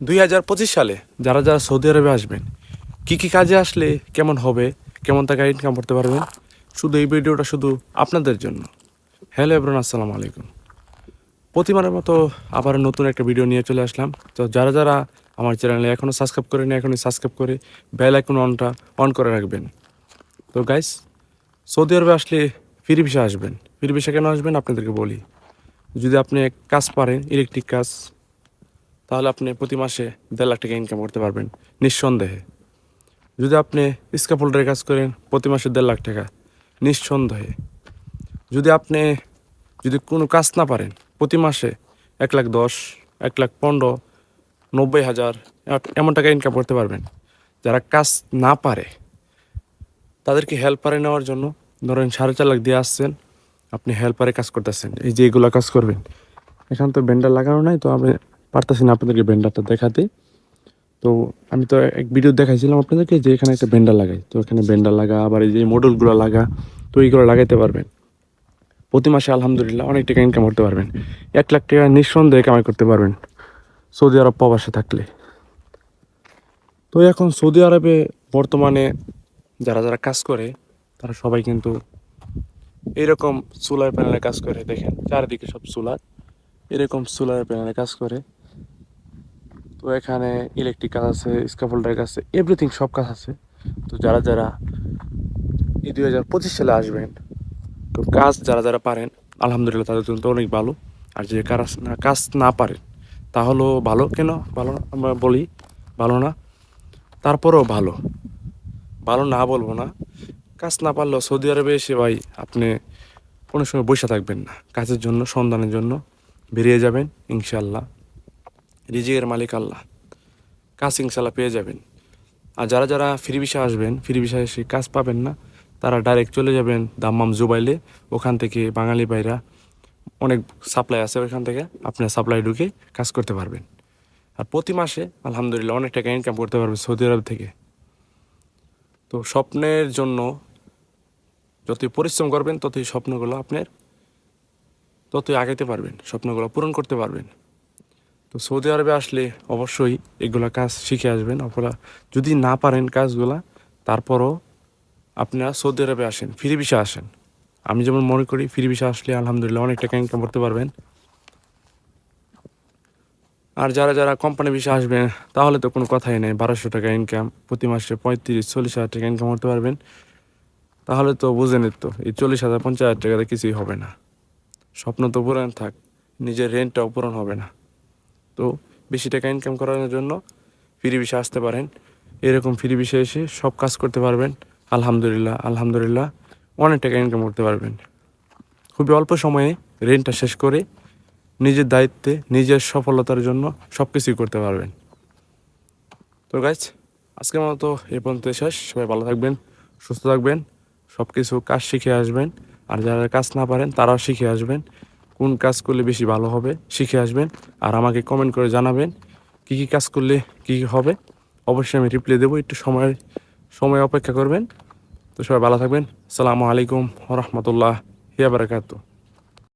দুই হাজার পঁচিশ সালে যারা যারা সৌদি আরবে আসবেন, কি কি কাজে আসলে কেমন হবে, কেমন টাকা ইনকাম করতে পারবেন, শুধু এই ভিডিওটা শুধু আপনাদের জন্য। হ্যালো এভরন আসসালামু আলাইকুম। প্রতিবারের মতো আবার নতুন একটা ভিডিও নিয়ে চলে আসলাম। তো যারা যারা আমার চ্যানেলে এখনও সাবস্ক্রাইব করেনি, এখনই সাবস্ক্রাইব করে বেল আইকন অনটা অন করে রাখবেন। তো গাইস সৌদি আরবে আসলে ফ্রি ভিসা আসবেন। ফ্রি ভিসা কেন আসবেন? আপনাদেরকে বলি। যদি আপনি কাজ পারেন ইলেকট্রিক কাজ তাহলে আপনি প্রতি মাসে দেড় লাখ টাকা ইনকাম করতে পারবেন, নিঃসন্দেহে। যদি আপনি স্কাফোল্ডারে কাজ করেন, প্রতি মাসে দেড় লাখ টাকা, নিঃসন্দেহে। যদি আপনি, যদি কোনো কাজ না পারেন, প্রতি মাসে এক লাখ দশ, এক লাখ পনেরো, নব্বই হাজার এমন টাকা ইনকাম করতে পারবেন। যারা কাজ না পারে, তাদেরকে হেল্পারে নেওয়ার জন্য ধরেন সাড়ে চার লাখ দিয়ে আসছেন, আপনি হেল্পারে কাজ করতেছেন, এই যে এগুলো কাজ করবেন। এখানে তো বেন্ডার লাগানো নাই, তো আমি পারতেছি না আপনাদেরকে বেন্ডারটা দেখাতে। তো আমি তো এক ভিডিও দেখাইছিলাম আপনাদেরকে যে এখানে একটা বেন্ডার লাগাই। তো এখানে বেন্ডার লাগা, আবার এই যে মডেলগুলো লাগা, তো এইগুলো লাগাইতে পারবেন। প্রতি মাসে আলহামদুলিল্লাহ অনেক টাকা ইনকাম করতে পারবেন। এক লাখ টাকা নিঃসন্দেহে কামাই করতে পারবেন সৌদি আরব প্রবাসে থাকলে। তো এখন সৌদি আরবে বর্তমানে যারা যারা কাজ করে, তারা সবাই কিন্তু এরকম সোলার প্যানেলে কাজ করে। দেখেন, চারিদিকে সব সোলার এরকম সোলার প্যানেলে কাজ করে। তো এখানে ইলেকট্রিক কাজ আছে স্কাফোল্ডার কাজ আছে এভরিথিং সব কাজ আছে। তো যারা যারা এই দুই হাজার পঁচিশ সালে আসবেন, তো কাজ যারা যারা পারেন, আলহামদুলিল্লাহ তাদের জন্য তো অনেক ভালো। আর যে কাজ না কাজ না পারেন, তাহলেও ভালো। কেন? ভালো না? আমরা বলি ভালো না, তারপরেও ভালো। ভালো না বলব না। কাজ না পারলেও সৌদি আরবে এসে ভাই আপনি কোনো সময় বসে থাকবেন না। কাজের জন্য, সন্ধানের জন্য বেরিয়ে যাবেন ইনশাল্লাহ রিজিকের মালিক আল্লাহ। কাজ ইনশাল্লাহ পেয়ে যাবেন। আর যারা যারা ফ্রি ভিসা আসবেন, ফ্রি ভিসা এসে কাজ পাবেন না, তারা ডাইরেক্ট চলে যাবেন দাম্মাম জুবাইলে। ওখান থেকে বাঙালি ভাইরা অনেক সাপ্লাই আছে ওখান থেকে, আপনার সাপ্লাই ঢুকে কাজ করতে পারবেন। আর প্রতি মাসে আলহামদুলিল্লাহ অনেক টাকা ইনকাম করতে পারবেন সৌদি আরব থেকে। তো স্বপ্নের জন্য যতই পরিশ্রম করবেন, ততই স্বপ্নগুলো আপনার, ততই আগাইতে পারবেন, স্বপ্নগুলো পূরণ করতে পারবেন। তো সৌদি আরবে আসলে অবশ্যই এগুলা কাজ শিখে আসবেন। অপরা যদি না পারেন কাজগুলা, তারপরও আপনারা সৌদি আরবে আসেন, ফ্রি ভিসা আসেন। আমি যেমন মনে করি, ফ্রি ভিসা আসলে আলহামদুলিল্লাহ অনেক টাকা ইনকাম করতে পারবেন। আর যারা যারা কোম্পানি ভিসা আসবেন তাহলে তো কোনো কথাই নেই, বারোশো টাকা ইনকাম প্রতি মাসে পঁয়ত্রিশ, চল্লিশ হাজার টাকা ইনকাম করতে পারবেন। তাহলে তো বুঝেন তো এই চল্লিশ হাজার, পঞ্চাশ হাজার টাকাতে কিছুই হবে না। স্বপ্ন তো পূরণ থাক, নিজের রেন্টটাও পূরণ হবে না। তো বেশি টাকা ইনকাম করানোর জন্য ফ্রি ভিসা আসতে পারেন। এরকম ফ্রি ভিসা এসে সব কাজ করতে পারবেন। আলহামদুলিল্লাহ আলহামদুলিল্লাহ, অনেক টাকা ইনকাম করতে পারবেন। খুবই অল্প সময়ে রেন্টটা শেষ করে নিজের দায়িত্বে, নিজের সফলতার জন্য সব কিছুই করতে পারবেন। তো গাইজ আজকের মতো এ পর্যন্ত শেষ। সবাই ভালো থাকবেন, সুস্থ থাকবেন সব কিছু কাজ শিখে আসবেন। আর যারা কাজ না পারেন, তারাও শিখে আসবেন। কোন কাজ করলে বেশি ভালো হবে শিখে আসবেন আর আমাকে কমেন্ট করে জানাবেন কি কি কাজ করলে কি হবে। অবশ্যই আমি রিপ্লাই দেবো, একটু সময় সময় অপেক্ষা করবেন। তো সবাই ভালো থাকবেন। আসসালামু আলাইকুম রহমতুল্লাহ হিয়া বারাকাতু